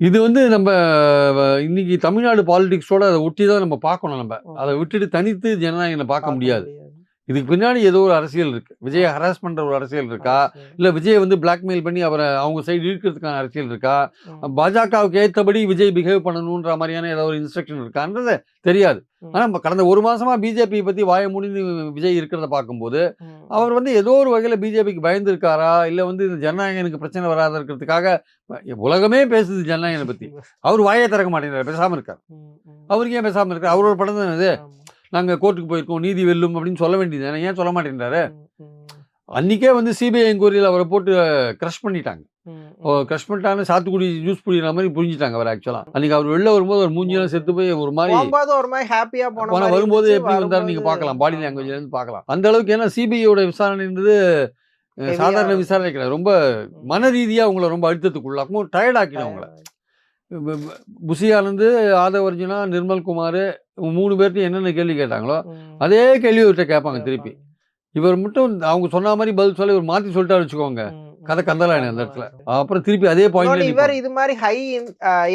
இது வந்து நம்ம இன்னைக்கு தமிழ்நாடு பாலிடிக்ஸோட அதை ஒட்டி தான் நம்ம பார்க்கணும் நம்ம. அதை விட்டுட்டு தனித்து ஜனநாயகனை பார்க்க முடியாது. இதுக்கு பின்னாடி ஏதோ ஒரு அரசியல் இருக்கு. விஜயை ஹராஸ் பண்ற ஒரு அரசியல் இருக்கா? இல்ல விஜயை வந்து பிளாக்மெயில் பண்ணி அவரை அவங்க சைடு இழுக்கிறதுக்கான அரசியல் இருக்கா? பாஜகவுக்கு ஏற்றபடி விஜய் பிஹேவ் பண்ணணுன்ற மாதிரியான ஏதோ ஒரு இன்ஸ்ட்ரக்ஷன் இருக்கான்றது தெரியாது. ஆனா கடந்த ஒரு மாசமா பிஜேபி பத்தி வாய முடிந்து விஜய் இருக்கிறத பார்க்கும்போது அவர் வந்து ஏதோ ஒரு வகையில பிஜேபிக்கு பயந்து இருக்காரா இல்ல வந்து இந்த ஜனநாயகனுக்கு பிரச்சனை வராத இருக்கிறதுக்காக உலகமே பேசுது ஜனநாயகனை பத்தி. அவர் வாயை திறக்க மாட்டேங்கிறார் பேசாம இருக்கார். அவருக்கு ஏன் பேசாம இருக்கார்? அவரோட படம் தானே இது? நாங்க கோர்ட்டுக்கு போயிருக்கோம் நீதி வெல்லும் அப்படின்னு சொல்ல வேண்டியது. ஏன் சொல்ல மாட்டேங்கிறாரு அன்னைக்கே வந்து சிபிஐ என்கொயரியில் அவரை போட்டு க்ரஷ் பண்ணிட்டாங்க. க்ரஷ் பண்ணிட்டாங்க சாத்துக்குடி ஜூஸ் குடிக்கிற மாதிரி புரிஞ்சுட்டாங்க அவர் ஆக்சுவலா அன்னைக்கு அவர் வெளில வரும்போது ஒரு மூஞ்சிலாம் செத்து போய் ஒரு மாதிரி ஒரு மாதிரி ஹாப்பியா போன வரும்போது. எப்படி வந்தாரு நீங்க வரும்போது- பார்க்கலாம் பாடி லாங்குவேஜ்ல இருந்து பார்க்கலாம். அந்த அளவுக்கு ஏன்னா சிபிஐயோட விசாரணைன்றது சாதாரண. விசாரணை கிடையாது ரொம்ப மன ரீதியா அவங்கள ரொம்ப அழுத்தத்துக்குள்ளாக்கும். டயர்ட் ஆக்கிடும் அவங்கள புசி ஆனந்த் ஆதவ அர்ஜுனா நிர்மல் குமார் மூணு பேர்ட்டையும் என்னென்ன கேள்வி கேட்டாங்களோ. அதே கேள்வி இவர்கிட்ட கேட்பாங்க திருப்பி. இவர் மட்டும் அவங்க சொன்ன மாதிரி பதில் சொல்லி இவர் மாத்தி சொல்லிட்டாரு வச்சுக்கோங்க. கதை கந்தலாயிடும் அந்த இடத்துல. அப்புறம் திருப்பி அதே இன்னொன்னு இவர் இது மாதிரி ஹை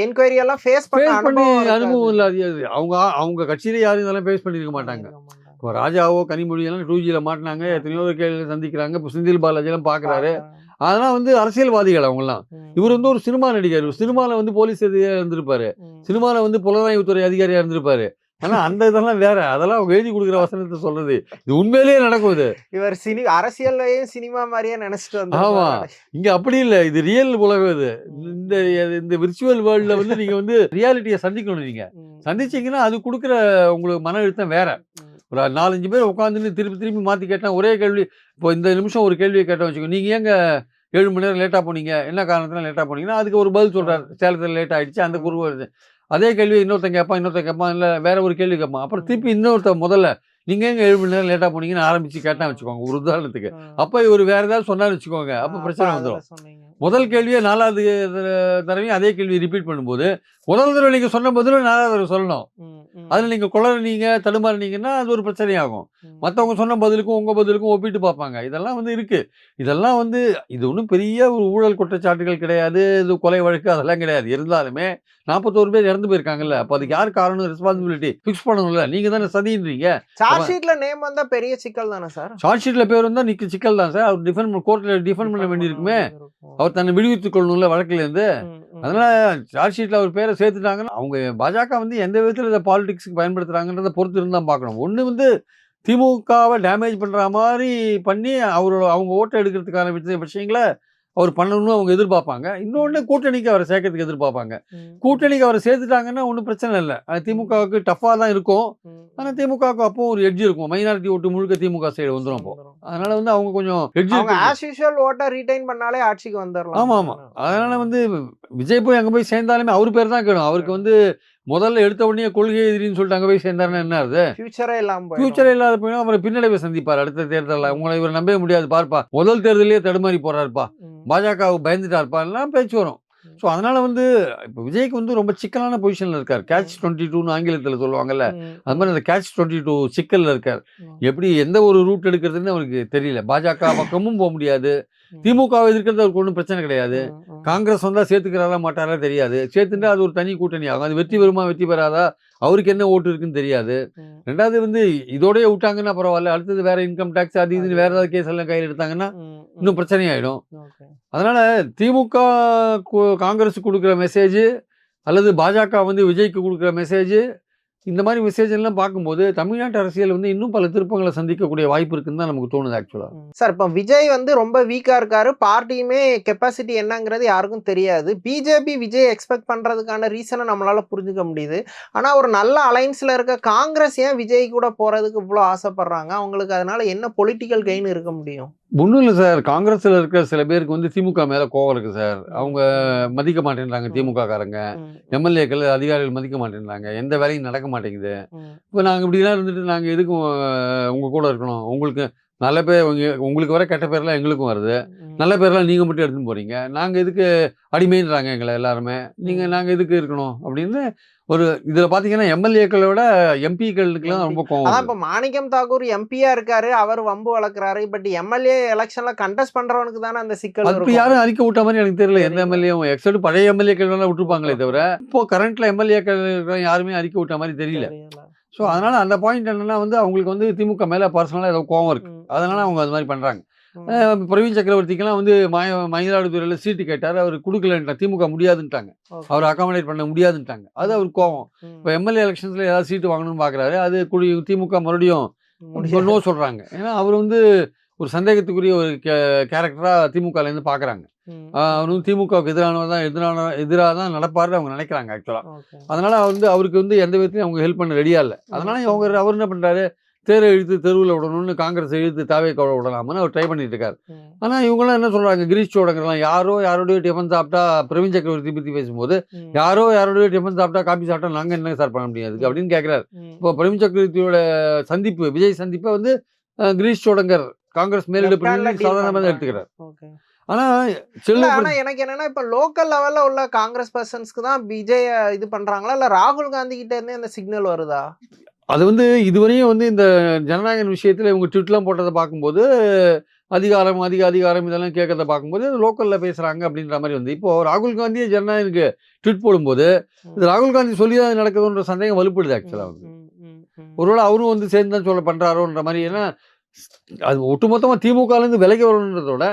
என்கொயரி எல்லாம் ஃபேஸ் பண்ண அனுபவம் இல்லாத அவங்க அவங்க கட்சியில யாரும் இதெல்லாம் ஃபேஸ் பண்ணிருக்க மாட்டாங்க. இப்போ ராஜாவோ கனிமொழி எல்லாம் டூ ஜியில் மாட்டினாங்க எத்தனையோ கேள்வி சந்திக்கிறாங்க. இப்போ செந்தில் பாலாஜிலாம் பார்க்குறாரு. அதெல்லாம் வந்து அரசியல்வாதிகள் அவங்கலாம் இவர் வந்து ஒரு சினிமா நடிகர். சினிமாவில் வந்து போலீஸ் அதிகாரியாக இருந்திருப்பாரு. சினிமாவில் வந்து புலனாய்வுத்துறை அதிகாரியாக இருந்திருப்பாரு. ஆனால் அந்த இதெல்லாம் வேற. அதெல்லாம் எழுதி கொடுக்குற வசனத்தை சொல்றது. இது உண்மையிலேயே நடக்கும் இது. இவர் சினி அரசியல்லையும் சினிமா மாதிரியே நினைச்சிட்டு ஆமா. வந்து இங்க அப்படி இல்லை. இது ரியல் உலகம் இது. இந்த இந்த விர்ச்சுவல் வேர்ல்டில் வந்து நீங்க வந்து ரியாலிட்டியை சந்திக்கணும் நீங்க. சந்திச்சீங்கன்னா அது கொடுக்குற உங்களுக்கு மன அழுத்தம் வேற. ஒரு நாலஞ்சு பேர் உட்காந்துன்னு திருப்பி திருப்பி மாற்றி கேட்டால் ஒரே கேள்வி இப்போ இந்த நிமிஷம் ஒரு கேள்வியை கேட்டோம் வச்சுக்கோ நீங்கள் ஏங்க ஏழு மணி நேரம் லேட்டாக போனீங்க? என்ன காரணத்தில் லேட்டாக போனீங்கன்னா அதுக்கு ஒரு பதில் சொல்கிறார் சேலத்தில் லேட் ஆயிடுச்சு அந்த குரு வருது. அதே கேள்வி இன்னொருத்தன் கேட்பான் இன்னொருத்தன் கேட்பான் இல்லை வேற ஒரு கேள்வி கேட்பான். அப்புறம் திருப்பி இன்னொருத்தன் முதல்ல நீங்கள் எங்க ஏழு மணி நேரம் லேட்டாக போனீங்கன்னு ஆரம்பிச்சு கேட்டான் வச்சுக்கோங்க ஒரு உதாரணத்துக்கு. அப்போ இவர் வேற ஏதாவது சொன்னான்னு வச்சுக்கோங்க அப்போ பிரச்சனை வந்துடும் முதல் கேள்வியே நாலாவது தடவை- தடவையும் அதே கேள்வி ரிப்பீட் பண்ணும்போது முதல் தடவை நீங்கள் சொன்ன பதிலும் நாலாவது தடவை சொல்லணும். அதில் நீங்கள் குளறினீங்க தடுமாறினீங்கன்னா அது ஒரு பிரச்சனையாகும். மற்றவங்க சொன்ன பதிலுக்கும் உங்கள் பதிலுக்கும் ஒப்பிட்டு பார்ப்பாங்க. இதெல்லாம் வந்து இருக்குது இதெல்லாம் வந்து இது ஒன்றும் பெரிய ஒரு ஊழல் குற்றச்சாட்டுகள் கிடையாது. இது கொலை வழக்கு அதெல்லாம் கிடையாது. இருந்தாலுமே நாற்பத்தோரு பேர் இறந்து போயிருக்காங்கல்ல. அப்போ அதுக்கு யார் காரணம்? ரெஸ்பான்சிபிலிட்டி ஃபிக்ஸ் பண்ணணும்ல. நீங்கள் தானே சதின்றீங்க. சார்ஜ் ஷீட்ல நேம் வந்தா பெரிய சிக்கல் தானே சார் ஷார்ட் ஷீட்டில் பேர் வந்தால் நிற்க சிக்கல் தான் சார் அவர் டிஃபெண்ட் கோர்ட்டில் டிஃபெண்ட் பண்ண வேண்டியிருக்குமே. அவர் தன்னை விடுவித்துக் கொள்ளணும்ல வழக்குலேருந்து. அதனால சார்ஜ் ஷீட்டில் அவர் பேரை சேர்த்துட்டாங்கன்னா அவங்க பாஜக வந்து எந்த விதத்தில் இதை பாலிடிக்ஸுக்கு பயன்படுத்துகிறாங்கன்றதை பொறுத்து இருந்தால் பார்க்கணும். ஒன்று வந்து திமுகவை டேமேஜ் பண்ணுற மாதிரி பண்ணி அவரோட அவங்க ஓட்டை எடுக்கிறதுக்கான விஷயங்களை அவர் பண்ணணும்னு அவங்க எதிர்பார்ப்பாங்க. இன்னொன்று கூட்டணிக்கு அவரை சேர்க்கறதுக்கு எதிர்பார்ப்பாங்க. கூட்டணிக்கு அவரை சேர்த்துட்டாங்கன்னா ஒன்றும் பிரச்சனை இல்லை. அது திமுகவுக்கு டஃப்பாக தான் இருக்கும். ஆனால் திமுகவுக்கு அப்போ ஒரு எட்ஜ் இருக்கும். மைனாரிட்டி ஓட்டு முழுக்க திமுக சைடு வந்துடும் அப்போ. அதனால வந்து அவங்க கொஞ்சம் எட்ஜ் ஆஸ் யூஷுவல் ஓட்டை ரீடைன் பண்ணாலே ஆட்சிக்கு வந்துடலாம் ஆமா ஆமா. அதனால வந்து விஜய் போய் அங்க போய் சேர்ந்தாலுமே அவர் பேர் தான் கேடும். அவருக்கு வந்து முதல்ல எடுத்த உடனே கொள்கை எதிரின்னு சொல்லிட்டு அங்க போய் சேர்ந்தாருன்னா என்ன ஆகுது? ஃபியூச்சரே இல்லாம போயிடும். ஃபியூச்சர் இல்லாத போயிடும் அவரை பின்னடைவை சந்திப்பார் அடுத்த தேர்தலில். உங்களை இவர் நம்பவே முடியாது. பார்ப்பா முதல் தேர்தலே தடுமாறி போறாருப்பா. பாஜகவுக்கு பயந்துட்டாருப்பா. எல்லாம் பேச்சு வரும். ஸோ அதனால வந்து இப்போ விஜய்க்கு வந்து ரொம்ப சிக்கலான பொசிஷன்ல இருக்கார். கேட்ச் டுவெண்ட்டி டூன்னு ஆங்கிலத்தில் சொல்லுவாங்கல்ல. அது மாதிரி அந்த கேட்ச் டுவெண்ட்டி டூ சிக்கல்ல இருக்கார். எப்படி எந்த ஒரு ரூட் எடுக்கிறதுன்னு அவருக்கு தெரியல. பாஜக பக்கமும் போக முடியாது. திமுகவை எதிர்க்கிறது அவருக்கு ஒன்றும் பிரச்சனை கிடையாது. காங்கிரஸ் வந்தா சேர்த்துக்கிறாரா மாட்டாரா தெரியாது சேர்த்துட்டா அது ஒரு தனி கூட்டணி ஆகும் அது வெற்றி பெறுமா வெற்றி பெறாதா அவருக்கு என்ன ஓட்டு இருக்குன்னு தெரியாது. ரெண்டாவது வந்து இதோடய விட்டாங்கன்னா பரவாயில்ல அடுத்தது வேற இன்கம் டேக்ஸ் அது இதுன்னு வேற ஏதாவது கேஸ் எல்லாம் கையில் எடுத்தாங்கன்னா. இன்னும் பிரச்சனையாயிடும் Okay. அதனால திமுக காங்கிரஸ் கொடுக்குற மெசேஜ் அல்லது பாஜக வந்து விஜய்க்கு கொடுக்குற மெசேஜ் இந்த மாதிரி விசேஷம்லாம் பார்க்கும்போது தமிழ்நாட்டு அரசியல் வந்து இன்னும் பல திருப்பங்களை சந்திக்கக்கூடிய வாய்ப்பு இருக்குன்னு தான் நமக்கு தோணுது ஆக்சுவலாக சார் இப்போ விஜய் வந்து ரொம்ப வீக்காக இருக்காரு. பார்ட்டியுமே கெப்பாசிட்டி என்னங்கிறது யாருக்கும் தெரியாது. பிஜேபி விஜய் எக்ஸ்பெக்ட் பண்ணுறதுக்கான ரீசனை நம்மளால் புரிஞ்சுக்க முடியுது. ஆனால் ஒரு நல்ல அலைன்ஸில் இருக்க காங்கிரஸ் ஏன் விஜய் கூட போகிறதுக்கு இவ்வளோ ஆசைப்படுறாங்க? அவங்களுக்கு அதனால என்ன பொலிட்டிக்கல் கெயின் இருக்க முடியும்? ஒன்றும் இல்லை சார். காங்கிரஸில் இருக்கிற சில பேருக்கு வந்து திமுக மேலே கோவம் இருக்குது சார். அவங்க மதிக்க மாட்டேன்றாங்க திமுக காரங்க எம்எல்ஏக்கள் அதிகாரிகள் மதிக்க மாட்டேன்றாங்க. எந்த வேலையும் நடக்க மாட்டேங்குது. இப்போ நாங்கள் இப்படிலாம் இருந்துட்டு நாங்கள் எதுக்கு உங்கள் கூட இருக்கணும்? உங்களுக்கு நல்ல பேர் உங்க- உங்களுக்கு வர கெட்ட பேர்லாம் எங்களுக்கும் வருது. நல்ல பேர்லாம் நீங்கள் மட்டும் எடுத்துன்னு போகிறீங்க நாங்கள் எதுக்கு அடிமைன்றாங்க எங்களை எல்லாருமே. நீங்கள் நாங்கள் எதுக்கு இருக்கணும்? அப்படின்னு ஒரு இதுல பாத்தீங்கன்னா எம்எல்ஏக்களை விட எம்பிக்களுக்குலாம் ரொம்ப கோவம் அதான். இப்ப மாணிக்கம் தாக்கூர் எம்பியா இருக்காரு அவர் வம்பு வளர்க்குறாரு பட் எம்எல்ஏ எலெக்ஷன்ல கண்டெஸ்ட் பண்றவனுக்கு தானே அந்த சிக்கல் இப்ப. யாரும் அறிக்கை விட்ட மாதிரி எனக்கு தெரியல எந்த. எம்எல்ஏவும் எக்ஸப்ட் பழைய எம்எல்ஏக்கள் வேணா விட்டுருப்பாங்களே தவிர இப்போ கரண்ட்ல எம்எல்ஏக்கள் யாருமே அறிக்கை விட்ட மாதிரி தெரியல. ஸோ அதனால அந்த பாயிண்ட் என்னன்னா வந்து அவங்களுக்கு வந்து திமுக மேல பர்சனலா ஏதோ கோவம் இருக்கு அதனால அவங்க அது மாதிரி பண்றாங்க பிரவீன் சக்கரவர்த்திக்கெல்லாம் வந்து மய மயிலாடுதுறையில சீட்டு கேட்டாரு. அவர் கொடுக்கலன்ட்டாங்க. திமுக முடியாதுன்ட்டாங்க. அவர் அகாமடேட் பண்ண முடியாதுன்ட்டாங்க. அது அவர் கோவம். இப்போ எம்எல்ஏ எலெக்ஷன்ஸ்ல ஏதாவது சீட்டு வாங்கணும்னு பாக்குறாரு. அது குடி திமுக மறுபடியும். நோ சொல்றாங்க. ஏன்னா அவர் வந்து ஒரு சந்தேகத்துக்குரிய ஒரு கேரக்டரா திமுகல இருந்து பாக்குறாங்க. ம், அவர் வந்து திமுகவுக்கு எதிரானவர் தான் எதிரான எதிராக தான் நடப்பாருன்னு அவங்க நினைக்கிறாங்க ஆக்சுவலா okay. அதனால வந்து அவருக்கு வந்து எந்த விதத்திலையும் அவங்க ஹெல்ப் பண்ண ரெடியா இல்லை. அதனால அவங்க அவர் என்ன பண்றாரு? தேரை இழுத்து தெருவில் விடணும்னு காங்கிரஸ் இழுத்து தாவே கவலை விடலாம்னு அவர் ட்ரை பண்ணிட்டு இருக்காரு ம், ஆனா இவங்களாம் என்ன சொல்றாங்க? கிரீஷ் சோடங்கர்லாம் யாரோ யாரோடய டிஃபன் சாப்பிட்டா பிரவீன் சக்கரவர்த்தி பத்தி பேசும்போது யாரோ யாரோடய டிஃபன் சாப்பிட்டா காபி சாப்பிட்டா நாங்க என்ன சார் பண்ண முடியாது அப்படின்னு கேட்கிறாரு. இப்போ பிரவீன் சக்கரவர்த்தியோட சந்திப்பு விஜய் சந்திப்பை வந்து கிரீஷ் சோடங்கர் காங்கிரஸ் மேலிட பிரதிநிதி சாதாரணமாக. எடுத்துக்கிறார். Okay. ஆனா இல்ல செல்வ ஆனா எனக்கு என்னன்னா இப்ப லோக்கல் லெவல்ல உள்ள காங்கிரஸ் பர்சன்ஸ்க்கு தான் விஜய் இது பண்றாங்களா? இல்ல ராகுல் காந்தி கிட்ட இருந்தே அந்த சிக்னல் வருதா? அது வந்து இதுவரையும் வந்து இந்த ஜனநாயக விஷயத்துல இவங்க ட்விட்லாம் போட்டதை பார்க்கும்போது அதிகாரம் அதிக அதிகாரம் இதெல்லாம் கேட்கறத பார்க்கும்போது லோக்கல்ல பேசுறாங்க அப்படின்ற மாதிரி வந்து. இப்போ ராகுல் காந்தியே ஜனநாயகனுக்கு ட்விட் போடும்போது இது ராகுல் காந்தி சொல்லி தான் நடக்குதுன்ற சந்தேகம் வலுப்படுது ஆக்சுவலா வந்து. ஒருவேளை அவரும் வந்து சேர்ந்து தான் சொல்ல பண்றாரோன்ற மாதிரி ஏன்னா அது ஒட்டுமொத்தமா திமுகல இருந்து விலகி வரணுன்றதோட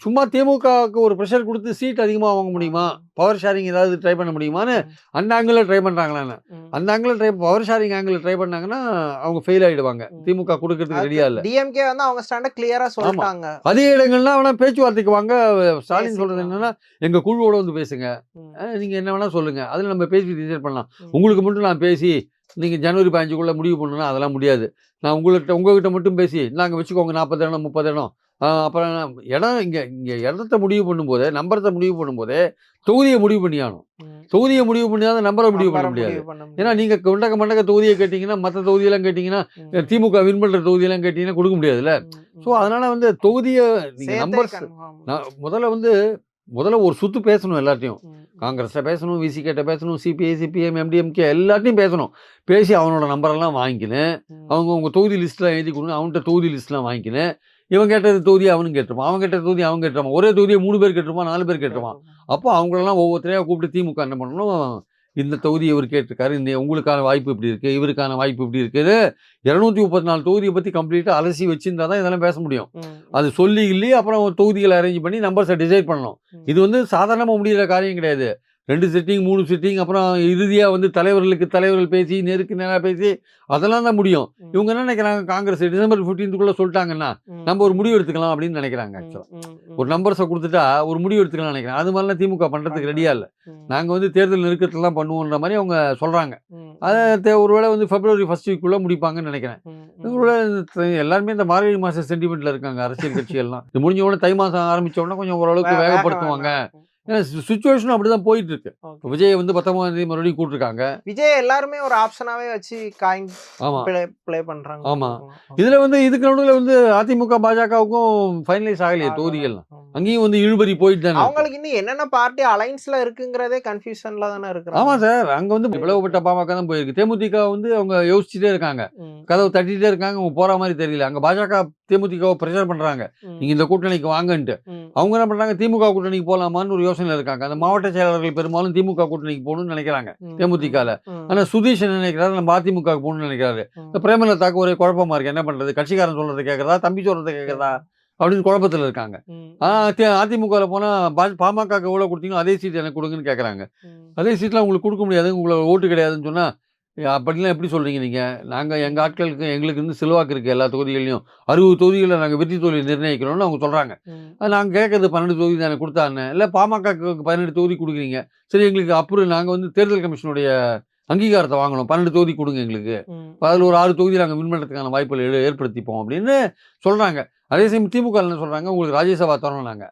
சும்மா திமுகவுக்கு ஒரு ப்ரெஷர் கொடுத்து சீட் அதிகமாக வாங்க முடியுமா? பவர் ஷேரிங் ஏதாவது ட்ரை பண்ண முடியுமான்னு அந்த ஆங்கிளில் ட்ரை பண்ணுறாங்களான்னு. அந்த ஆங்கிளில் try power sharing angle try பண்ணாங்கன்னா அவங்க ஃபெயில் ஆயிடுவாங்க. ம். திமுக கொடுக்கறதுக்கு ரெடியா இல்லை. டிஎம்கே வந்து அவங்க ஸ்டாண்ட கிளியரா சொல்லிட்டாங்க. அதே இடங்கள்னா வேணா பேச்சுவார்த்தைக்கு வாங்க ஸ்டாலின் சொல்றது பேசிக்கலாம். என்னன்னா எங்க குழுவோட வந்து பேசுங்க. ம், அஹ் நீங்க என்ன வேணா சொல்லுங்க. அதில் நம்ம பேசி டிசைட் பண்ணலாம். உங்களுக்கு மட்டும் நான் பேசி நீங்க ஜனவரி பதினஞ்சுக்குள்ள முடிவு பண்ணணும்னா அதெல்லாம் முடியாது. நான் உங்கள்கிட்ட உங்ககிட்ட மட்டும் பேசி நாங்கள் வச்சுக்கோங்க நாற்பது இடம் முப்பது இடம் அப்புறம் இடம் இங்கே இங்கே இடத்த முடிவு பண்ணும்போதே நம்பரத்தை முடிவு பண்ணும்போதே தொகுதியை முடிவு பண்ணியாகணும். தொகுதியை முடிவு பண்ணியாத நம்பரை முடிவு பண்ண முடியாது ஏன்னா முடியாது. நீங்க கொண்டக்க மண்டக்க தொகுதியை கேட்டிங்கன்னா மற்ற தொகுதியெல்லாம் கேட்டிங்கன்னா திமுக வின் பண்ற தொகுதியெல்லாம் கேட்டிங்கன்னா கொடுக்க முடியாதுல்ல. ஸோ அதனால வந்து தொகுதியை நீங்க சேர்த்தே நம்பர்ஸ் முதல்ல வந்து முதல்ல ஒரு சுத்து பேசணும் எல்லாத்தையும். காங்கிரஸ்ல பேசணும் விசிகேட்ட பேசணும் சிபிஐ சிபிஎம் எம்டிஎம்கே எல்லாத்தையும் பேசணும் பேசி அவனோட நம்பரெல்லாம் வாங்கிக்கின்னு. அவங்க உங்க தொகுதி லிஸ்ட்லாம் எழுதி கொடுங்க அவன்கிட்ட தொகுதி லிஸ்ட்லாம் வாங்கிக்கின்னு இவன் கேட்டது தொகுதி அவனும் கேட்டிருப்பான் அவன் கேட்ட தொகுதி அவன் கேட்டிருப்பான் ஒரே தொகுதியை மூணு பேர் கேட்டிருப்பான் நாலு பேர் கேட்டிருப்பான். அப்போ அவங்களெல்லாம் ஒவ்வொருத்தரையா கூப்பிட்டு திமுக என்ன பண்ணணும்? இந்த தொகுதி இவர் கேட்டிருக்காரு இந்த உங்களுக்கான வாய்ப்பு இப்படி இருக்கு இவருக்கான வாய்ப்பு இப்படி இருக்குது. இரநூத்தி முப்பத்தி நாலு தொகுதியை பத்தி கம்ப்ளீட்டா அலசி வச்சிருந்தா தான் இதெல்லாம் பேச முடியும். அது சொல்லி இல்லி அப்புறம் தொகுதிகளை அரேஞ்ச் பண்ணி நம்பர்ஸை டிசைட் பண்ணணும். இது வந்து சாதாரணமாக முடிகிற காரியம் கிடையாது. ரெண்டு சிட்டிங் மூணு சிட்டிங் அப்புறம் இறுதியாக வந்து தலைவர்களுக்கு தலைவர்கள் பேசி நேருக்கு நேராக பேசி அதெல்லாம் தான் முடியும். இவங்க என்ன நினைக்கிறாங்க? காங்கிரஸ் டிசம்பர் ஃபிஃப்டீன்த்துக்குள்ளே சொல்லிட்டாங்கன்னா. நம்ம ஒரு முடிவு எடுத்துக்கலாம் அப்படின்னு நினைக்கிறாங்க ஆக்சுவலாக. ஒரு நம்பர்ஸை கொடுத்துட்டா ஒரு முடிவு எடுத்துக்கலாம் நினைக்கிறேன். அது மாதிரிலாம் திமுக பண்ணுறதுக்கு ரெடியா இல்லை. நாங்கள் வந்து தேர்தல் நெருக்கத்தெல்லாம் பண்ணுவோன்ற மாதிரி அவங்க சொல்கிறாங்க அதை ஒருவேளை வந்து பிப்ரவரி ஃபர்ஸ்ட் வீக்குள்ளே முடிப்பாங்கன்னு நினைக்கிறேன். ஒருவேளை எல்லாருமே இந்த மார்கழி மாச சென்டிமெண்ட்ல இருக்காங்க அரசியல் கட்சிகள்லாம். இது முடிஞ்ச உடனே தை மாசம் ஆரம்பிச்ச உடனே கொஞ்சம் ஓரளவுக்கு வேகப்படுத்துவாங்க. ஏன்னா சுச்சுவேஷன் அப்படிதான் போயிட்டு இருக்கு விஜய் வந்து பத்தொன்பதாம் தேதி மறுபடியும் கூட்டிருக்காங்க. விஜய் எல்லாருமே ஒரு ஆப்ஷனாவே வச்சு காயின் ஆமா. ப்ளே பண்றாங்க. ஆமா. இதுல வந்து இதுக்கு நடுவில் வந்து அதிமுக பாஜகவுக்கும் ஃபைனலைஸ் ஆகலையே ஆகல. தொகுதிகள்லாம். அங்கேயும் வந்து இழுபறி போயிட்டு தானே இருக்கு. அவங்களுக்கு இன்னும் என்னென்ன பார்ட்டி அலைன்ஸ்ல இருக்குங்கிறதே கன்ஃபியூஷன்ல தானே இருக்கிறாங்க. ஆமா சார். அங்க வந்து பிளவுபட்ட பாமக தான் போயிருக்கு. தேமுதிக வந்து அவங்க யோசிச்சுட்டே இருக்காங்க. கதவு தட்டிட்டே இருக்காங்க. அவங்க போற மாதிரி தெரியல. அங்க பாஜக தேமுதிகவை ப்ரெஷர் பண்றாங்க. நீங்க இந்த கூட்டணிக்கு வாங்கன்ட்டு. அவங்க என்ன பண்றாங்க? திமுக கூட்டணிக்கு போகலாமான்னு ஒரு யோசனை இருக்காங்க. அந்த மாவட்ட செயலாளர்கள் பெரும்பாலும் திமுக கூட்டணிக்கு போகணும்னு நினைக்கிறாங்க. தேமுதிகல. ம், ஆனா சுதீஷ் என்ன நினைக்கிறாரு? நம்ம அதிமுக போகணும்னு நினைக்கிறாரு. இந்த பிரேமலதாக்கு ஒரே குழப்பமா இருக்கு. என்ன பண்றது? கட்சிக்காரன் சொல்றதை கேட்கறதா தம்பி சொல்றதை கேட்கறதா அப்படின்னு குழப்பத்துல இருக்காங்க. அதிமுகவில் போனா பாமக எவ்வளவு கொடுத்தீங்களோ அதே சீட் எனக்கு கொடுங்கன்னு கேட்கறாங்க அதே சீட்லாம் உங்களுக்கு கொடுக்க முடியாது. உங்களுக்கு ஓட்டு கிடையாதுன்னு சொன்னா "ஏ, அப்படிலாம் எப்படி சொல்றீங்க நீங்க? நாங்க எங்க ஆட்களுக்கு எங்களுக்கு வந்து செல்வாக்கு இருக்கு எல்லா தொகுதிகளையும் அறுபது தொகுதிகளில் நாங்க வெற்றி தொகுதி நிர்ணயிக்கிறோம்னு அவங்க சொல்றாங்க. ம், அது நாங்க கேட்கறது பன்னெண்டு தொகுதி தானே கொடுத்தான்னு. இல்லை பாமகக்கு பதினெட்டு தொகுதி கொடுக்குறீங்க. சரி எங்களுக்கு அப்புறம் நாங்க வந்து தேர்தல் கமிஷனுடைய அங்கீகாரத்தை வாங்கணும். பன்னெண்டு தொகுதி கொடுங்க எங்களுக்கு. அதில் ஒரு ஆறு தொகுதி நாங்கள் வின் பண்ணுறதுக்கான வாய்ப்புகள் ஏற்படுத்திப்போம் அப்படின்னு சொல்றாங்க. அதே சமயம் திமுக என்ன சொல்றாங்க? உங்களுக்கு ராஜ்யசபா தரோம் நாங்க.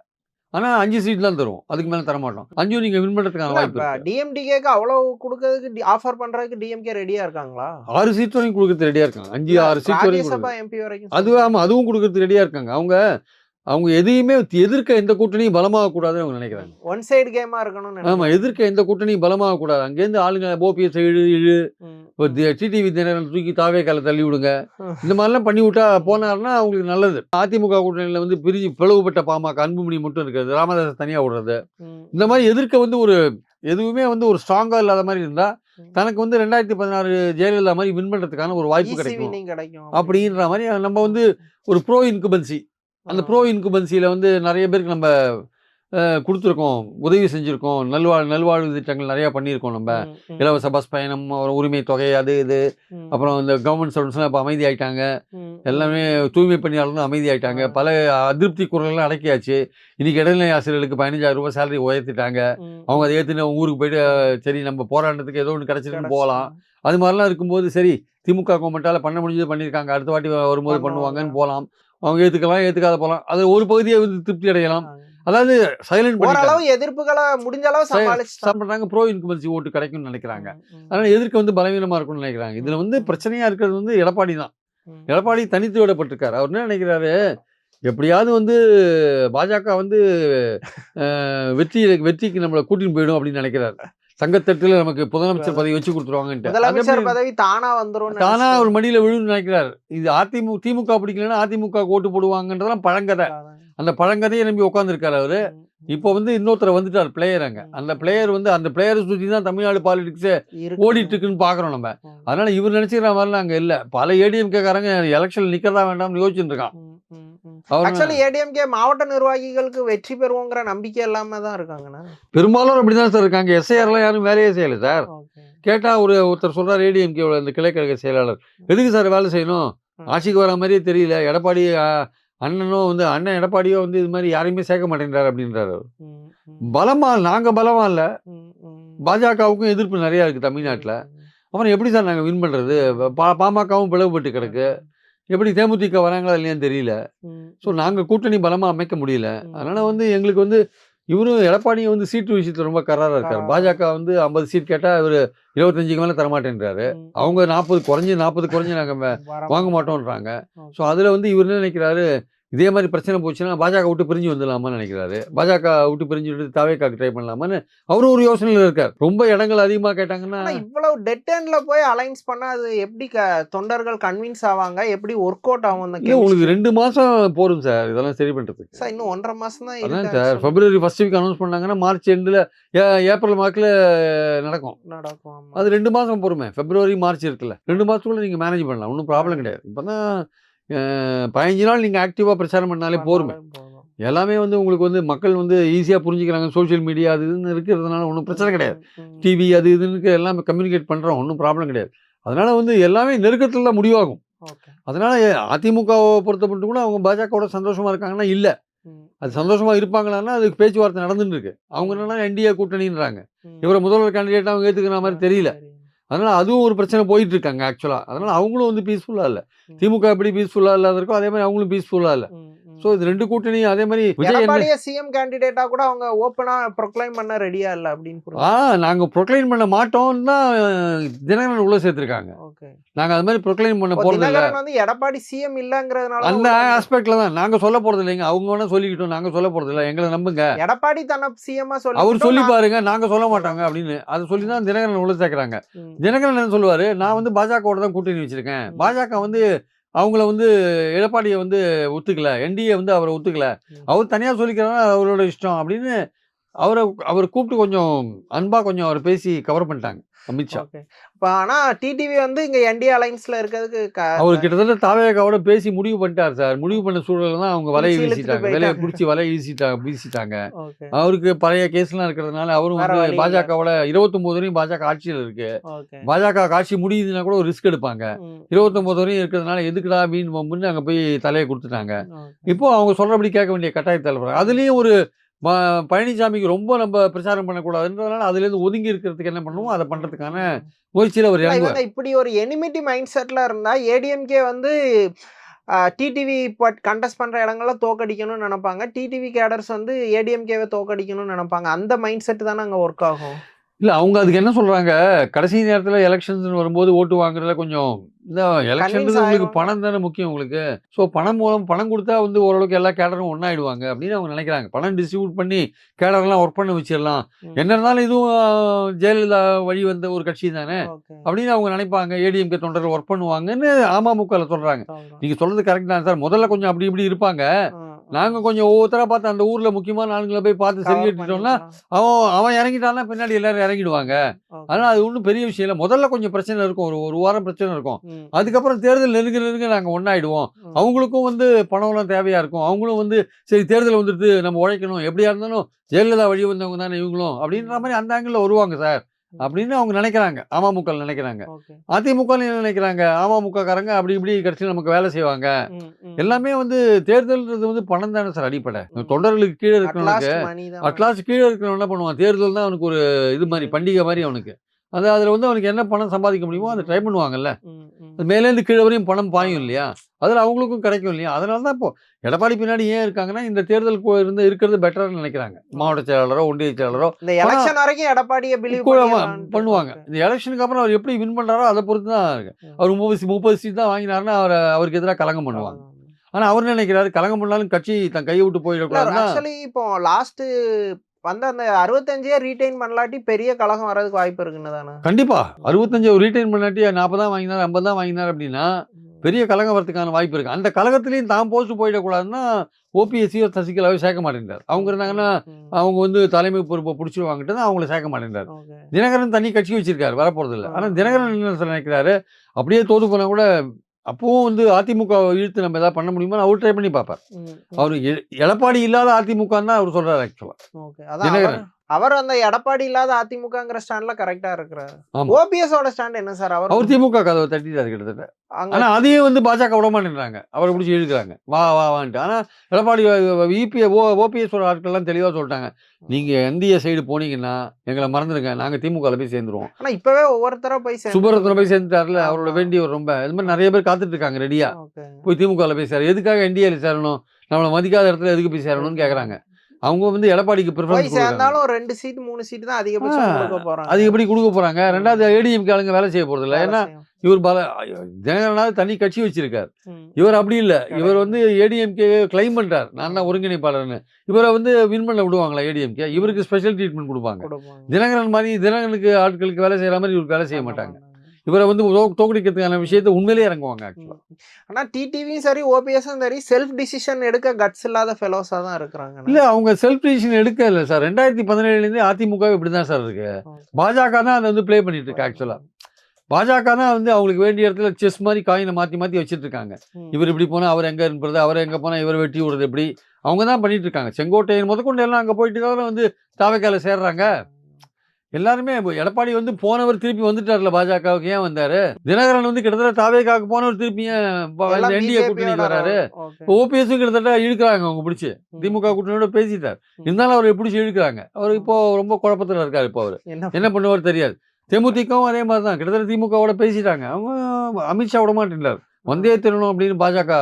ஆனா அஞ்சு சீட் தான் தருவோம். அதுக்கு மேல தர மாட்டோம் அஞ்சும் நீங்க வின் பண்ணுறதுக்கான வாய்ப்பு டிஎம்டிகேக்கு அவ்வளவு கொடுக்கறதுக்கு ஆஃபர் பண்றதுக்கு டிஎம்கே ரெடியா இருக்காங்களா? ஆறு சீட் வரைக்கும் கொடுக்கறது ரெடியா இருக்காங்க. அஞ்சு ஆறு சீட் வரைக்கும். எம்பி வரைக்கும் அது ஆமா அதுவும் கொடுக்கறது ரெடியா இருக்காங்க. அவங்க அவங்க எதையுமே எதிர்க்க எந்த கூட்டணியும் பலமாக கூடாதுன்னு அவங்க நினைக்கிறாங்க. ஒன் சைடு கேமா இருக்கணும்னு ஆமா எதிர்க்க எந்த கூட்டணியும் பலமாக கூடாது அங்கேருந்து ஆளுங்க ஓபிஎஸ் இழு இழு. இப்போ டிடிவி தினகரன் தூக்கி தாவே கால தள்ளி விடுங்க. இந்த மாதிரிலாம் பண்ணி விட்டா போனாருன்னா அவங்களுக்கு நல்லது. அதிமுக கூட்டணியில் வந்து பிரிஞ்சு பிளவுபட்ட பாமக அன்புமணி மட்டும் இருக்கிறது ராமதாஸ் தனியாக விடுறது. இந்த மாதிரி எதிர்க்க வந்து ஒரு எதுவுமே வந்து ஒரு ஸ்ட்ராங்கா இல்லாத மாதிரி இருந்தா. தனக்கு வந்து ரெண்டாயிரத்தி பதினாறு ஜெயலலிதா மாதிரி வின் பண்றதுக்கான ஒரு வாய்ப்பு கிடைக்கும். கிடைக்கும். அப்படின்ற மாதிரி நம்ம வந்து ஒரு ப்ரோ இன்குபன்சி அந்த ப்ரோ இன்குபன்சியில் வந்து நிறைய பேருக்கு நம்ம கொடுத்துருக்கோம் உதவி செஞ்சுருக்கோம் நல்வாழ் நல்வாழ்வு திட்டங்கள் நிறையா பண்ணியிருக்கோம் நம்ம. இலவச பஸ் பயணம் உரிமை தொகை அது இது. அப்புறம் இந்த கவர்மெண்ட் சர்வன்ஸ்லாம் இப்போ அமைதி ஆயிட்டாங்க எல்லாமே தூய்மை பணியாளர்களும் அமைதி ஆயிட்டாங்க. பல அதிருப்தி குரல்லாம் அடக்கியாச்சு. இன்னைக்கு இடைநிலை ஆசிரியர்களுக்கு பதினஞ்சாயிரம் ரூபாய் சேலரி உயர்த்திட்டாங்க. அவங்க அதை ஏற்றுன்னு ஊருக்கு போயிட்டு சரி நம்ம போராட்டத்துக்கு ஏதோ ஒன்று கிடச்சிருக்குன்னு போகலாம். அது மாதிரிலாம் இருக்கும்போது சரி திமுக கவர்மெண்ட்டால பண்ண முடிஞ்சது பண்ணியிருக்காங்க அடுத்த வாட்டி வரும்போது பண்ணுவாங்க. பண்ணுவாங்கன்னு போகலாம் அவங்க ஏற்றுக்கலாம் ஏற்றுக்காத போகலாம் அது ஒரு பகுதியை வந்து திருப்தி அடையலாம். அதாவது சைலண்ட் ஓரளவு எதிர்ப்புகளை முடிஞ்ச அளவு பண்றாங்க ப்ரோ இன்குமன்சி ஓட்டு கிடைக்கும்னு நினைக்கிறாங்க. அதனால எதிர்க்க வந்து பலவீனமா இருக்கும்னு நினைக்கிறாங்க. இதுல வந்து பிரச்சனையா இருக்கிறது வந்து எடப்பாடி தான். எடப்பாடி தனித்து விடப்பட்டிருக்காரு. அவர் என்ன நினைக்கிறாரு? எப்படியாவது வந்து பாஜக வந்து வெற்றி வெற்றிக்கு நம்மளை கூட்டின்னு போயிடும் அப்படின்னு நினைக்கிறாரு. சங்கத்தட்டுல நமக்கு முதலமைச்சர் பதவி வச்சு கொடுத்துருவாங்கன்ட்டு. முதலமைச்சர் பதவி தானா வந்துரும் தானா ஒரு மடியில விழுன்னு நினைக்கிறார். இது அதிமுக திமுக பிடிக்கலன்னா அதிமுக ஓட்டு போடுவாங்கன்றதெல்லாம் பழங்கதை. அந்த பழங்கதையை நம்பி உட்காந்துருக்காரு அவரு. இப்போ வந்து இன்னொருத்தர் வந்துட்டார் பிளேயர் அங்க. அந்த பிளேயர் வந்து அந்த பிளேயரை சுற்றி தான் தமிழ்நாடு பாலிடிக்ஸே ஓடிட்டு இருக்குன்னு பார்க்குறோம் நம்ம. அதனால இவர் நினைச்சுக்கிற மாதிரிலாம் அங்கே இல்லை. பல ஏடிஎம்கேக்காரங்க எலெக்ஷன் நிற்கிறதா வேண்டாம்னு யோசிச்சுட்டு இருக்கான். அவர் ஆக்சுவலி ஏடிஎம்கே மாவட்ட நிர்வாகிகளுக்கு வெற்றி பெறுவோங்கிற நம்பிக்கை இல்லாம தான் இருக்காங்கண்ணா. பெரும்பாலும் அப்படிதான் சார் இருக்காங்க. எஸ்ஐஆர்லாம் யாரும் வேலையே செய்யலை சார். கேட்டால் ஒரு ஒருத்தர் சொல்றார் ஏடிஎம்கே இந்த கிளைக்கழக செயலாளர். எதுக்கு சார் வேலை செய்யணும். ஆட்சிக்கு வர மாதிரியே தெரியல. எடப்பாடி அண்ணனும் வந்து அண்ணன் எடப்பாடியோ வந்து இது மாதிரி யாரையுமே சேர்க்க மாட்டேங்கிறாரு அப்படின்றாரு. பலமா நாங்க பலமா இல்ல. பாஜகவுக்கும் எதிர்ப்பு நிறைய இருக்கு தமிழ்நாட்டில். அப்புறம் எப்படி சார் நாங்கள் வின் பண்ணுறது பா பாமகவும் பிளவுபட்டு கிடக்கு. எப்படி தேமுதிக வராங்களா இல்லையான்னு தெரியல. ஸோ நாங்கள் கூட்டணி பலமாக அமைக்க முடியல. அதனால் வந்து எங்களுக்கு வந்து இவரும் எடப்பாடியும் வந்து சீட்டு விஷயத்தில் ரொம்ப கராராக இருக்கார். பாஜக வந்து ஐம்பது சீட் கேட்டால் இவர் இருபத்தஞ்சுக்கு மேலே தரமாட்டேன்றாரு. அவங்க நாற்பது குறைஞ்சி நாற்பது குறைஞ்சி நாங்கள் வாங்க மாட்டோன்றாங்க. ஸோ அதில் வந்து இவர் என்ன நினைக்கிறாரு? இதே மாதிரி பிரச்சனை போச்சுன்னா பாஜக விட்டு பிரிஞ்சு வந்துடலாமான்னு நினைக்கிறாரு. பாஜக விட்டு பிரிஞ்சு விட்டு தாவேக்காக்கு ட்ரை பண்ணலாமான்னு அவரும் ஒரு யோசனையில் இருக்கார். ரொம்ப இடங்கள் அதிகமாக கேட்டாங்கன்னா இவ்வளவு டெட் எண்ட்ல போய் அலைன்ஸ் பண்ணா அது எப்படி க- தொண்டர்கள் கன்வின்ஸ் ஆவாங்க? எப்படி ஒர்க் அவுட் ஆகும் இல்லை உங்களுக்கு ரெண்டு மாதம் போதும் சார். இதெல்லாம் சரி பண்ணுறதுக்கு சார் இன்னும் ஒன்றரை மாசம் தான் அதான் sir. February first week announce பண்ணாங்கன்னா மார்ச் எண்டில் ஏப்ரல் மார்க்கில் நடக்கும். நடக்கும். அது ரெண்டு மாதம் பொறுமை பிப்ரவரி மார்ச் இருக்குல்ல. ரெண்டு மாதத்துக்குள்ள நீங்கள் மேனேஜ் பண்ணலாம். ஒன்றும் ப்ராப்ளம் கிடையாது. இப்போ தான் பதினஞ்சு நாள் நீங்கள் ஆக்டிவாக பிரச்சாரம் பண்ணாலே போருமே. எல்லாமே வந்து உங்களுக்கு வந்து மக்கள் வந்து ஈஸியாக புரிஞ்சுக்கிறாங்க. சோஷியல் மீடியா அது இதுன்னு இருக்கிறதுனால ஒன்றும் பிரச்சனை கிடையாது. டிவி அது இதுன்னு எல்லாமே கம்யூனிகேட் பண்ணுறோம் ஒன்றும் ப்ராப்ளம் கிடையாது. அதனால வந்து எல்லாமே நெருக்கத்தில் தான் முடிவாகும். அதனால அதிமுகவை பொறுத்த மட்டும் கூட அவங்க பாஜகவோட சந்தோஷமா இருக்காங்கன்னா இல்லை. அது சந்தோஷமா இருப்பாங்களான்னா அதுக்கு பேச்சுவார்த்தை நடந்துட்டு இருக்கு. அவங்க என்னன்னா என்டிஏ கூட்டணின்றாங்க. இவரை முதல்வர் கேண்டிடேட் அவங்க ஏத்துக்கிற மாதிரி தெரியல. அதனால அதுவும் ஒரு பிரச்சனை போயிட்டு இருக்காங்க ஆக்சுவலா அதனால அவங்களும் வந்து பீஸ்ஃபுல்லா இல்ல. திமுக எப்படி பீஸ்ஃபுல்லா இல்லாத இருக்கோ அதே மாதிரி அவங்களும் பீஸ்ஃபுல்லா இல்ல. ஸோ இது ரெண்டு கூட்டணியும் அதே மாதிரி விஜய் சிஎம் கேண்டிடேட்டா கூட அவங்க ஓப்பனா ப்ரொக்ளைம் பண்ண ரெடியா இல்ல அப்படின்னு ஆ நாங்க ப்ரொக்ளைன் பண்ண மாட்டோம்னு தான் தினகரன் உள்ள சேர்த்திருக்காங்க. ஓகே நாங்க அது மாதிரி ப்ரொக்ளைன் பண்ண போறது இல்ல. வந்து எடப்பாடி சிஎம் இல்லங்கிறதுனால அந்த ஆஸ்பெக்ட்ல தான். நாங்க சொல்ல போறது இல்லைங்க. அவங்க வேணா சொல்லிக்கிட்டோம் நாங்க சொல்ல போறது இல்ல. எங்களை நம்புங்க. எடப்பாடி தன்னை சிஎம்மா சொல்லி அவர் சொல்லி பாருங்க நாங்க சொல்ல மாட்டாங்க அப்படின்னு. அதை சொல்லி தான் தினகரன் உள்ள சேர்க்கறாங்க. தினகரன் என்ன சொல்லுவாரு? நான் வந்து பாஜகவோட தான் கூட்டணி வச்சிருக்கேன். பாஜக வந்து அவங்கள வந்து எடப்பாடியை வந்து ஒத்துக்கல. என்டிஏ வந்து அவரை ஒத்துக்கல. அவர் தனியா சொல்லிக்கிறாரா? அவரோட இஷ்டம் அப்படின்னு அவரை அவரை கூப்பிட்டு கொஞ்சம் அன்பா கொஞ்சம் அவர் பேசி கவர் பண்ணிட்டாங்க. அமித்ஷா. இப்போ ஆனா டிடிவி வந்து இங்க என்டி அலைன்ஸ்ல இருக்கிறதுக்கு அவர் கிட்டத்தட்ட தாவேகாவோட பேசி முடிவு பண்ணிட்டார் சார். முடிவு பண்ண சூழல்ல தான் அவங்க வலையை வீசிட்டாங்க. வலையை. பிடிச்சி வலையை வீசிட்டாங்க. வீசிட்டாங்க அவருக்கு பழைய கேஸ்லாம் இருக்கிறதுனால அவரும் வந்து. பாஜகவோட இருபத்தொன்பது வரையும் பாஜக ஆட்சியில் இருக்கு. பாஜக ஆட்சி முடியுதுன்னா கூட ஒரு ரிஸ்க் எடுப்பாங்க. ம், இருபத்தொன்பது வரையும் இருக்கிறதுனால எதுக்குடா மீன் முன்னு அங்கே போய் தலையை கொடுத்துட்டாங்க. இப்போ அவங்க சொல்றபடி கேட்க வேண்டிய கட்டாயத்தில் அதுலேயும் ஒரு பழனிசாமிக்கு ரொம்ப நம்ம பிரச்சாரம் பண்ணக்கூடாதுன்றதுனால அதுலேருந்து ஒதுங்கி இருக்கிறதுக்கு என்ன பண்ணுவோம்? அதை பண்ணுறதுக்கான முயற்சியில் இல்ல, இறங்குவார். இப்படி ஒரு எனிமிட்டி மைண்ட் செட்ல இருந்தா ஏடிஎம்கே வந்து டிடிவி கண்டெஸ்ட் பண்ற இடங்கள்ல தோக்கடிக்கணும்னு நினைப்பாங்க. டிடிவி கேடர்ஸ் வந்து ஏடிஎம்கேவை தோக்கடிக்கணும்னு நினைப்பாங்க. அந்த மைண்ட் செட் தானே அங்க ஒர்க் ஆகும்? இல்ல அவங்க அதுக்கு என்ன சொல்றாங்க கடைசி நேரத்துல எலெக்ஷன்ஸ் வரும்போது ஓட்டு வாங்குறதுல கொஞ்சம் இந்த எலெக்ஷன் உங்களுக்கு. பணம் தானே முக்கியம் உங்களுக்கு ஸோ பணம் மூலம் பணம் கொடுத்தா வந்து ஓரளவுக்கு எல்லா கேடரும் ஒன்னாயிடுவாங்க அப்படின்னு அவங்க நினைக்கிறாங்க பணம் டிஸ்ட்ரிபியூட் பண்ணி கேடர்லாம் ஒர்க் பண்ண வச்சிடலாம். என்ன இருந்தாலும் இதுவும் ஜெயலலிதா வழி வந்த ஒரு கட்சி தானே. அப்படின்னு அவங்க நினைப்பாங்க ஏடிஎம்கே தொண்டர்கள் ஒர்க் பண்ணுவாங்கன்னு அமமுகவில் சொல்றாங்க. நீங்க சொல்றது கரெக்ட் தான் சார் முதல்ல கொஞ்சம் அப்படி இப்படி இருப்பாங்க. நாங்க கொஞ்சம் ஒவ்வொருத்தரா பார்த்து அந்த ஊர்ல முக்கியமான ஆளுங்களை போய் பார்த்து சரி கட்டிட்டோம்னா. அவன் அவன் இறங்கிட்டான்னா பின்னாடி எல்லாரும் இறங்கிடுவாங்க. அதனால அது ஒன்றும் பெரிய விஷயம் இல்லை. முதல்ல கொஞ்சம் பிரச்சனை இருக்கும். ஒரு ஒரு வாரம் பிரச்சனை இருக்கும். அதுக்கப்புறம் தேர்தல் நெருங்க நெருங்க நாங்கள் ஒன்றாயிடுவோம் ம். அவங்களுக்கும் வந்து பணம்லாம் தேவையா இருக்கும். அவங்களும் வந்து சரி தேர்தல் வந்துடுது நம்ம உழைக்கணும். எப்படியா இருந்தாலும் ஜெயலலிதா வழி வந்தவங்க தானே இவங்களும். அப்படின்ற மாதிரி அந்த ஆங்கிளில் வருவாங்க சார். அப்படின்னு அவங்க நினைக்கிறாங்க. அமமுக நினைக்கிறாங்க. அதிமுக நினைக்கிறாங்க? அமமுக காரங்க அப்படி இப்படி கடைசியில் நமக்கு வேலை செய்வாங்க. எல்லாமே வந்து தேர்தல்ன்றது வந்து பணம் தானே சார் அடிப்படை. தொண்டர்களுக்கு கீழே இருக்கிறவனுக்கு அட்லாஸ்ட் கீழே இருக்கிறவன் என்ன பண்ணுவான்? தேர்தல் தான் அவனுக்கு ஒரு இது மாதிரி பண்டிகை மாதிரி அவனுக்கு. அது அதில் வந்து அவனுக்கு என்ன பணம் சம்பாதிக்க முடியுமோ அதை ட்ரை பண்ணுவாங்கல்ல. மேலேருந்து கீழே வரையும் பணம் பாயும் இல்லையா? அதில் அவங்களுக்கும் கிடைக்கும் இல்லையா? அதனால தான் இப்போ எடப்பாடி பின்னாடி ஏன் இருக்காங்கன்னா இந்த தேர்தல் இருந்து இருக்கிறது பெட்டர்னு நினைக்கிறாங்க. மாவட்ட செயலாளரோ ஒன்றிய செயலாளரோ. இந்த எலெக்ஷன் வரைக்கும் எடப்பாடியை பிலீவ் பண்ணுவாங்க. இந்த எலெக்ஷனுக்கு அப்புறம் அவர் எப்படி வின் பண்றாரோ அதை பொறுத்து தான் இருக்கு. அவர் முப்பது முப்பது சீட் தான் வாங்கினாருன்னா அவர் அவருக்கு எதிராக கலங்கம் பண்ணுவாங்க. ஆனா அவர் என்ன நினைக்கிறாரு கலங்கம் பண்ணாலும் கட்சி தன் கையை விட்டு போயிடக்கூடாதுன்னா ஆக்சுவலி இப்போ லாஸ்ட் வந்து அந்த அறுபத்தஞ்சே ரீடைன் பண்ணலாட்டி பெரிய கழகம் வர்றதுக்கு வாய்ப்பு இருக்குன்னு தானே? கண்டிப்பா. அறுபத்தஞ்சு ரீட்டைன் பண்ணாட்டி நாற்பது தான் வாங்கினார் ஐம்பது தான் வாங்கினார் அப்படின்னா பெரிய கலகம் வரதுக்கான வாய்ப்பு இருக்கு. அந்த கழகத்திலையும் தான் போஸ்ட் போயிடக்கூடாதுன்னா ஓபிஎஸ்சியோ சசிகலாவோ சேர்க்க மாட்டேங்கிறார் அவங்க இருந்தாங்கன்னா அவங்க வந்து தலைமை பொறுப்பை பிடிச்சிருவாங்கிட்டு தான் அவங்கள சேர்க்க மாட்டேங்கிறார் தினகரன் தனி கட்சி வச்சிருக்காரு வரப்போறது இல்லை ஆனால் தினகரன் என்ன நினைக்கிறாரு? அப்படியே தோத்து போனா கூட அப்பவும் வந்து அதிமுக இழுத்து நம்ம ஏதாவது பண்ண முடியுமா அவர் ட்ரை பண்ணி பார்ப்பார். அவர் எடப்பாடி இல்லாத அதிமுக தான் அவர் சொல்றாரு ஆக்சுவலா தினகரன். அவர்- அந்த எடப்பாடி இல்லாத அதிமுகங்கிற ஸ்டாண்ட்ல கரெக்டா இருக்கிறாரு ஆமா. ஓபிஎஸ் ஓட ஸ்டாண்ட் என்ன சார் அவர் அவர் திமுக கதவை தட்டிட்டாரு கிட்டத்தட்ட ஆனா அதையும் வந்து பாஜக விட மாட்டேங்கிறாங்க அவரை பிடிச்சி இழுக்கிறாங்க வா வா வான்ட்டு ஆனா எடப்பாடி இபி ஓபிஎஸ் ஓட ஆட்கள்லாம் தெளிவா சொல்லிட்டாங்க நீங்க எந்திய சைடு போனீங்கன்னா எங்களை மறந்துடுங்க நாங்க திமுக போய் சேர்ந்துருவோம் ஆனா இப்பவே ஒவ்வொருத்தரா போய் சுப்பரத்னம் போய் சேர்ந்துட்டார்ல. அவரோட வேண்டியவர் ரொம்ப இது மாதிரி நிறைய பேர் காத்துட்டு இருக்காங்க ரெடியா. போய் திமுக போய் சேர எதுக்காக என்டிஏல சேரணும் நம்மளை மதிக்காத இடத்துல எதுக்கு போய் சேரணும்னு கேக்குறாங்க அவங்க வந்து எடப்பாடிக்கு ப்ரிஃபரன்ஸ் சேர்ந்தாலும் ரெண்டு சீட் மூணு சீட் தான் அதிகபட்சம் கொடுக்க போறாங்க. அது எப்படி கொடுக்க போறாங்க? ரெண்டாவது ஏடிஎம் ஆளுங்க வேலை செய்ய போறது இல்ல. ஏன்னா. இவர் பல தினகரனாவது தனி கட்சி வச்சிருக்காரு. இவர் அப்படி இல்ல. இவர் வந்து ஏடிஎம்கே கிளைம் பண்றார். நான் தான் ஒருங்கிணைப்பாளர்னு. இவரை வந்து வின் பண்ண விடுவாங்களா ஏடிஎம்கே இவருக்கு ஸ்பெஷல் ட்ரீட்மெண்ட் கொடுப்பாங்க. தினகரன் மாதிரி தினகரனுக்கு ஆட்களுக்கு வேலை செய்யற மாதிரி இவருக்கு வேலை செய்ய மாட்டாங்க. இவரை வந்து தோக்கடிக்கிறதுக்கான விஷயத்தை உண்மையிலேயே இறங்குவாங்க ஆக்சுவலா ம். ஆனா டிடிவியும் சரி ஓபிஎஸும் சரி செல்ஃப் டிசிஷன் எடுக்க கட்ஸ் இல்லாத ஃபெலோஸா தான் இருக்கிறாங்க. இல்ல அவங்க செல்ஃப் டிசிஷன் எடுக்க இல்ல சார் ரெண்டாயிரத்தி பதினேழுல இருந்தே அதிமுக இப்படிதான் சார் இருக்கு. பாஜக தான் அதை வந்து ப்ளே பண்ணிட்டு இருக்கு ஆக்சுவலா பாஜக தான் வந்து அவங்களுக்கு வேண்டிய இடத்துல செஸ் மாதிரி காயினை மாத்தி மாத்தி வச்சிட்டு இருக்காங்க. இவர் இப்படி போனா அவர் எங்க இருப்பது அவர் எங்க போனா இவர் வெட்டி விடுறது எப்படி அவங்க தான் பண்ணிட்டு இருக்காங்க. செங்கோட்டையன் முதற்கொண்டு எல்லாம் அங்க போயிட்டு தான் வந்து தாவைக்கால சேர்றாங்க. எல்லாருமே எடப்பாடி வந்து போனவர் திருப்பி வந்துட்டார்ல பாஜகவுக்கு ஏன் வந்தாரு? தினகரன் வந்து கிட்டத்தட்ட தாவேக்காவுக்கு போனவர் திருப்பி ஏன் என்டிஏ கூட்டணிக்கு வராரு. ஓபிஎஸும் கிட்டத்தட்ட இழுக்கிறாங்க அவங்க பிடிச்சி. திமுக கூட்டணியோட பேசிட்டார். இருந்தாலும் அவர் பிடிச்சி இழுக்கிறாங்க. அவர் இப்போ ரொம்ப குழப்பத்துல இருக்காரு இப்போ அவர். என்ன பண்ணுவார் தெரியாது. தேமுதிகவும் அதே மாதிரி தான் கிட்டத்தட்ட திமுகவோட பேசிட்டாங்க. அவங்க அமித்ஷா விட மாட்டேங்கிறார் வந்தே திருணும் அப்படின்னு பாஜக.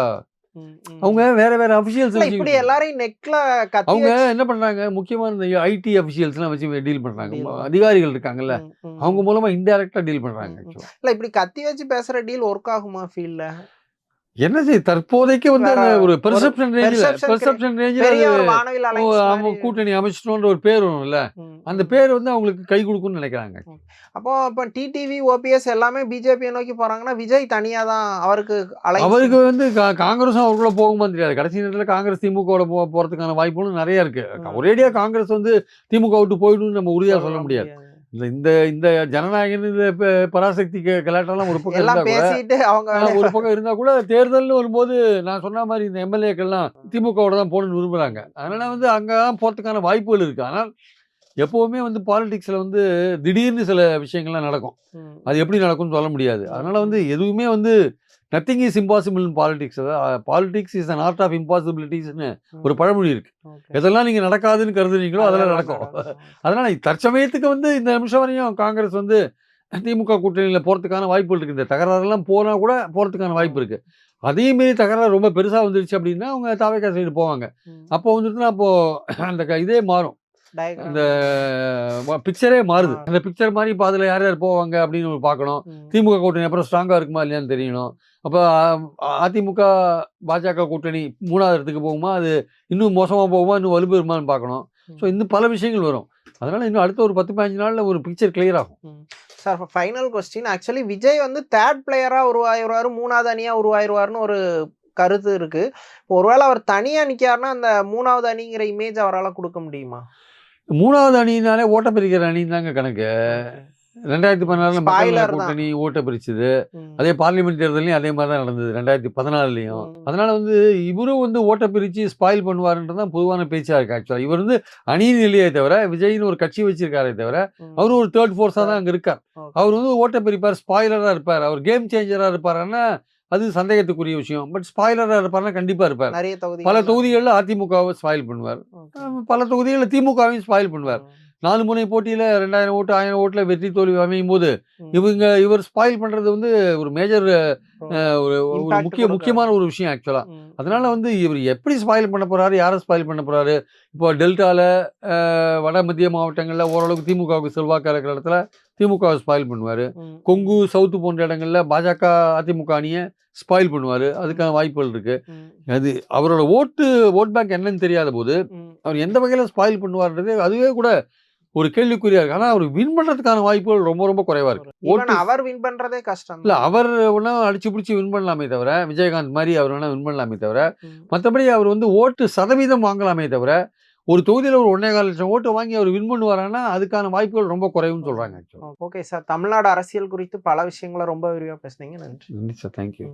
அவங்க வேற வேற அபிஷியல்ஸ் இப்படி எல்லாரையும் நெக்ல அவங்க என்ன பண்றாங்க முக்கியமான இந்த ஐடி அபிஷியல்ஸ்லாம் வச்சு டீல் பண்றாங்க. அதிகாரிகள் இருக்காங்கல்ல. அவங்க மூலமா இன்டைரக்டா டீல் பண்றாங்க. இல்ல இப்படி கத்தி வச்சு பேசுற டீல் ஒர்க் ஆகுமா ஃபீல்ட்ல என்ன செய்ய தற்போதைக்கு வந்து ஒரு பெர்செப்ஷன் ரேஞ்சில் பெர்செப்ஷன் ரேஞ்சில். கூட்டணி அமைச்சிட்டோன்ற ஒரு பேர் வரும்ல அந்த. பேர் வந்து அவங்களுக்கு கை கொடுக்கும்னு நினைக்கிறாங்க அப்போ இப்ப டிடிவி ஓபிஎஸ் எல்லாமே பிஜேபி நோக்கி போறாங்கன்னா விஜய் தனியா தான் அவருக்கு அவருக்கு வந்து காங்கிரஸும் அவருக்குள்ள போகுமா தெரியாது கடைசி நேரத்தில் காங்கிரஸ் திமுகவோட போ போறதுக்கான வாய்ப்புகளும் நிறைய இருக்கு ம். ஒரேடியா காங்கிரஸ் வந்து திமுக விட்டு போயிடும்னு நம்ம உறுதியா சொல்ல முடியாது இந்த இந்த இந்த ஜனநாயகன் இந்த பராசக்தி கலாட்டெல்லாம் ஒரு பக்கம் எல்லாம் பேசிட்டு அவங்க ஒரு பக்கம் இருந்தா கூட தேர்தல்னு வரும்போது நான் சொன்ன மாதிரி இந்த எம்எல்ஏக்கள்லாம் திமுகவோட தான் போகணும்னு விரும்புறாங்க. அதனால வந்து அங்கே தான் போகிறதுக்கான வாய்ப்புகள் இருக்கு. ஆனால் எப்பவுமே வந்து பாலிடிக்ஸ்ல வந்து திடீர்னு சில விஷயங்கள்லாம் நடக்கும். அது எப்படி நடக்கும்னு சொல்ல முடியாது. அதனால வந்து எதுவுமே வந்து nothing is impossible in politics politics is an art of இம்பாசிபிலிட்டிஸ்னு ஒரு பழமொழி இருக்கு. okay. எதெல்லாம் நீங்க நடக்காதுன்னு கருதுறீங்களோ அதெல்லாம் நடக்கும். அதனால தற்சமயத்துக்கு வந்து இந்த நிமிஷம் வரையும் காங்கிரஸ் வந்து திமுக கூட்டணியில் போகிறதுக்கான வாய்ப்புகள் இருக்கு. இந்த தகராறுலாம் போனால் கூட போகிறதுக்கான வாய்ப்பு இருக்கு. அதே மீறி தகராறு ரொம்ப பெருசாக வந்துருச்சு அப்படின்னா அவங்க தாவேக்கா சைடு போவாங்க. அப்போ வந்துட்டுனா அப்போ அந்த க- இதே மாறும். அந்த பிக்சரே மாறுது. அந்த பிக்சர் மாதிரி இப்போ அதில் யார் யார் போவாங்க அப்படின்னு ஒரு பார்க்கணும். திமுக கூட்டணி அப்புறம் ஸ்ட்ராங்காக இருக்குமா இல்லையான்னு தெரியணும். அப்போ அதிமுக பாஜக கூட்டணி மூணாவது இடத்துக்கு போகுமா? அது இன்னும் மோசமாக போகுமா? இன்னும் வலுப்பெறுமான்னு பார்க்கணும். ஸோ இன்னும் பல விஷயங்கள் வரும். அதனால இன்னும் அடுத்த ஒரு பத்து பதினஞ்சு நாளில் ஒரு பிக்சர் கிளியர் ஆகும். Sir final question actually Vijay வந்து தேர்ட் பிளேயரா உருவாயிருவாரு மூணாவது அணியா உருவாயிருவாருன்னு ஒரு கருத்து இருக்கு. இப்போ ஒருவேளை அவர் தனியா நிக்காருன்னா அந்த மூணாவது அணிங்கிற இமேஜ் அவரால் கொடுக்க முடியுமா? மூணாவது அணினாலே ஓட்ட பிரிக்கிற அணின்னு தாங்க கணக்கு ரெண்டாயிரத்தி பதினாறுல தான். கூட்டணி ஓட்ட பிரிச்சுது. அதே பார்லிமெண்ட் தேர்தலையும் அதே மாதிரி தான் நடந்தது ரெண்டாயிரத்தி பதினாலுலையும். அதனால வந்து இவரும் வந்து ஓட்ட பிரிச்சு ஸ்பாயில் பண்ணுவாருன்றது தான் பொதுவான பேச்சா இருக்கு ஆக்சுவலா இவர் வந்து அணியின் இல்லையே தவிர விஜய்னு ஒரு கட்சி வச்சிருக்காரே தவிர ம். அவரு ஒரு தேர்ட் ஃபோர்ஸா தான் அங்க இருக்கார். அவர் வந்து ஓட்ட பிரிப்பார் ஸ்பாயிலரா இருப்பார் அவர் கேம் சேஞ்சரா இருப்பாருன்னா அது சந்தேகத்துக்குரிய விஷயம். பட் ஸ்பாயிலரா இருப்பாருன்னா கண்டிப்பா இருப்பார். நிறைய தொகுதி பல தொகுதிகளில் அதிமுகவை ஸ்பாயில் பண்ணுவார். பல தொகுதிகளில் திமுகவையும் ஸ்பாயில் பண்ணுவார். நாலு முனை போட்டியில ரெண்டாயிரம் ஓட்டு ஆயிரம் ஓட்டுல வெற்றி தோல்வி அமையும் போது இவங்க இவர் ஸ்பாயில் பண்றது வந்து ஒரு மேஜர் ஒரு ஒரு முக்கிய முக்கியமான ஒரு விஷயம் ஆக்சுவலா அதனால வந்து இவர் எப்படி ஸ்பாயில் பண்ண போறாரு யாரை ஸ்பாயில் பண்ண போறாரு? இப்போ டெல்டால அஹ், வட மத்திய மாவட்டங்கள்ல ஓரளவுக்கு திமுகவுக்கு செல்வாக்கா இருக்கிற இடத்துல திமுகவை ஸ்பாயில் பண்ணுவாரு. கொங்கு சவுத்து போன்ற இடங்கள்ல பாஜக அதிமுக அணியை ஸ்பாயில் பண்ணுவாரு. அதுக்கான வாய்ப்புகள் இருக்கு. அது அவரோட ஓட்டு ஓட் பேங்க் என்னன்னு தெரியாத போது அவர் எந்த வகையில ஸ்பாயில் பண்ணுவார்ன்றது அதுவே கூட ஒரு கேள்விக்குறியா இருக்கு. ஆனா அவர் வின் பண்றதுக்கான வாய்ப்புகள் ரொம்ப ரொம்ப குறைவா இருக்கு. அவர் வின் பண்றதே கஷ்டம் இல்ல அவர் வேணா அடிச்சு பிடிச்சி வின் பண்ணலாமே தவிர விஜயகாந்த் மாதிரி அவர் வேணா வின் பண்ணலாமே தவிர. மற்றபடி அவர் வந்து ஓட்டு சதவீதம் வாங்கலாமே தவிர ஒரு தொகுதியில ஒரு ஒன்னே கால் லட்சம் ஓட்டு வாங்கி அவர் வின் பண்ணுவாரான்னா அதுக்கான வாய்ப்புகள் ரொம்ப குறைவுன்னு சொல்றாங்க ஓகே சார் தமிழ்நாடு அரசியல் குறித்து பல விஷயங்களை ரொம்ப விரிவா பேசுனீங்க. நன்றி. நன்றி சார் தேங்க்யூ